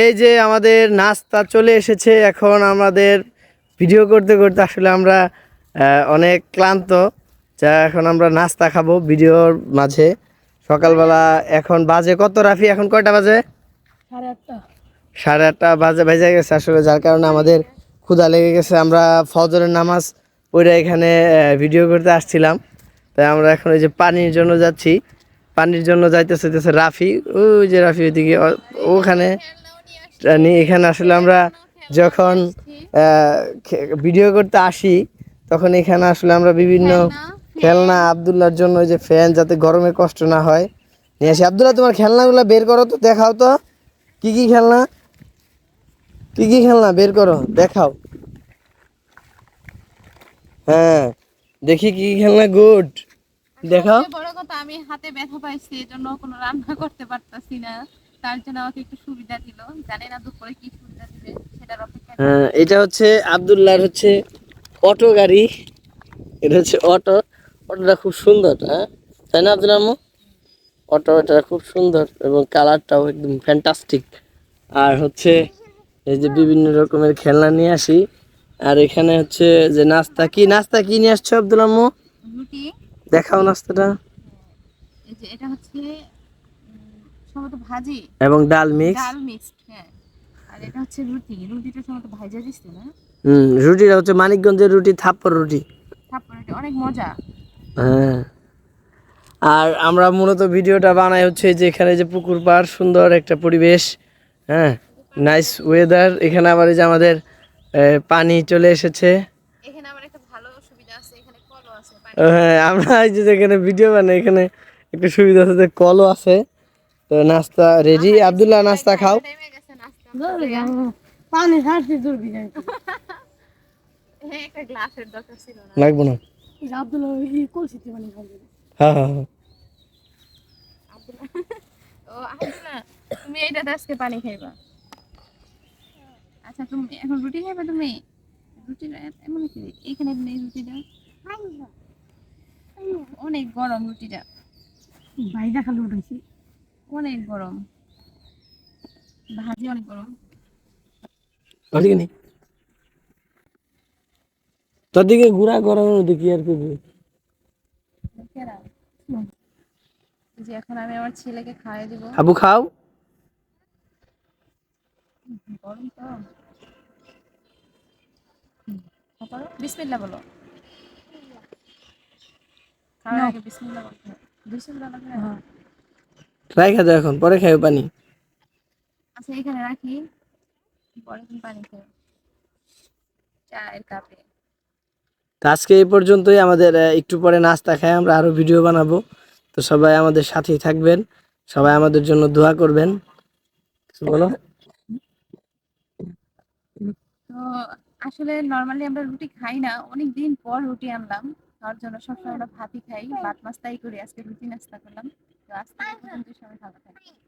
এই যে আমাদের নাস্তা চলে এসেছে এখন আমাদের ভিডিও করতে করতে আসলে আমরা অনেক ক্লান্ত। যা এখন আমরা নাস্তা খাব ভিডিওর মাঝে। সকালবেলা এখন বাজে কত রাফি? এখন কয়টা বাজে? সাড়ে আটটা। সাড়ে আটটা বাজে বেজে গেছে আসলে যার কারণে আমাদের ক্ষুধা লেগে গেছে। আমরা ফজরের নামাজ ওইটা এখানে ভিডিও করতে আসছিলাম। তাই আমরা এখন ওই যে পানির জন্য যাচ্ছি। পানির জন্য যাইতেছে রাফি। ওই যে রাফি ওইদিকে ওখানে নিয়ে এখানে আসলে আমরা যখন ভিডিও করতে আসি তখন এখানে আসলে আমরা বিভিন্ন খেলনা আবদুল্লার জন্য যে ফ্যান যাতে গরমে কষ্ট না হয়। নিয়ে আসি। আবদুল্লাহ তোমার খেলনাগুলো বের করো তো দেখাও তো। কি কি খেলনা? কি কি খেলনা? বের করো দেখাও। হ্যাঁ দেখি কি কি খেলনা গুড দেখাও। বড় কথা আমি হাতে ব্যথা পাইছি এই জন্য কোনো রান্না করতে পারতাছি না। তার জন্য আমাকে একটু সুবিধা দিল। জানি না দুপুরে কি সুবিধা দিবে সেটার অপেক্ষা হ্যাঁ এটা হচ্ছে আবদুল্লাহর হচ্ছে অটো গাড়ি। এটা হচ্ছে অটো। অটোটা খুব সুন্দর হ্যাঁ? তাই না আব্দুল আম্মু? অটো এটা খুব সুন্দর এবং কালারটাও একদম ফ্যান্টাস্টিক আর হচ্ছে এই যে বিভিন্ন রকমের খেলনা নিয়ে আসি। আর এখানে হচ্ছে যে নাস্তা কি নাস্তা কি নিয়ে আসছো আব্দুল আম্মু? দেখাও নাস্তাটা। এটা হচ্ছে সম্ভবত ভাজি। এবং ডাল মিক্স। ডাল মিক্সড হ্যাঁ। আর এটা হচ্ছে রুটি। রুটিটা সম্ভবত ভাজা দিচ্ছে না? হুম রুটিটা হচ্ছে মানিকগঞ্জের রুটি থাপ্পড় রুটি। তারপরে এটা অনেক মজা। হ্যাঁ। আর আমরা মূলত ভিডিওটা বানাই হচ্ছে যে এখানে যে পুকুর পাড় সুন্দর একটা পরিবেশ হ্যাঁ। নাইস ওয়েদার এখানে আবার এই যে আমাদের পানি চলে এসেছে। এখানে আমার একটা ভালো সুবিধা আছে এখানে কলও আছে হ্যাঁ আমরা এই যে এখানে ভিডিও বানাই এখানে একটা সুবিধা আছে যে কলও আছে। তো নাস্তা রেডি আব্দুল্লাহ নাস্তা খাও। পানি ছাড়ছি দুর্বি যাই। হ্যাঁ একটা গ্লাসের দরকার ছিল না। লাগবো না। কলসিতে পানি খাবে হ্যাঁ হ্যাঁ হ্যাঁ। তুমি এইটাতে আজকে পানি খাইবা? আচ্ছা তুমি এখন রুটি খাইবা তুমি? রুটি এমন কি? এখানে নেই রুটিটা? অনেক গরম রুটিটা। ভাই দেখালে উঠেছি। অনেক গরম। ভাজি অনেক গরম। ওদিকে নেই তোর দিকে ঘোরা মধ্যে কি আর করবি? যে এখন আমি আমার ছেলেকে খাইয়ে দিব। আবু খাও। গরম তো। তারপরে বিসমিল্লাহ বলো। খাওয়ার আগে বিসমিল্লাহ বলতে হবে। বিসমিল্লাহ না। রাইখা দাও এখন পরে খাইও পানি। আচ্ছা এখানে রাখি। পরে পানি খাও চায়ের কাপে। তো আজকে এই পর্যন্তই আমাদের একটু পরে নাস্তা খাই আমরা আরও ভিডিও বানাবো। তো সবাই আমাদের সাথেই থাকবেন সবাই আমাদের জন্য দোয়া করবেন। কিছু বলো? তো আসলে নর্মালি আমরা রুটি খাই না অনেক দিন পর রুটি আনলাম। খাওয়ার জন্য সবসময় আমরা ভাতই খাই ভাত নাস্তাই করি আজকে রুটি নাস্তা করলাম। আজকে পর্যন্ত সবাই ভালো থাকবে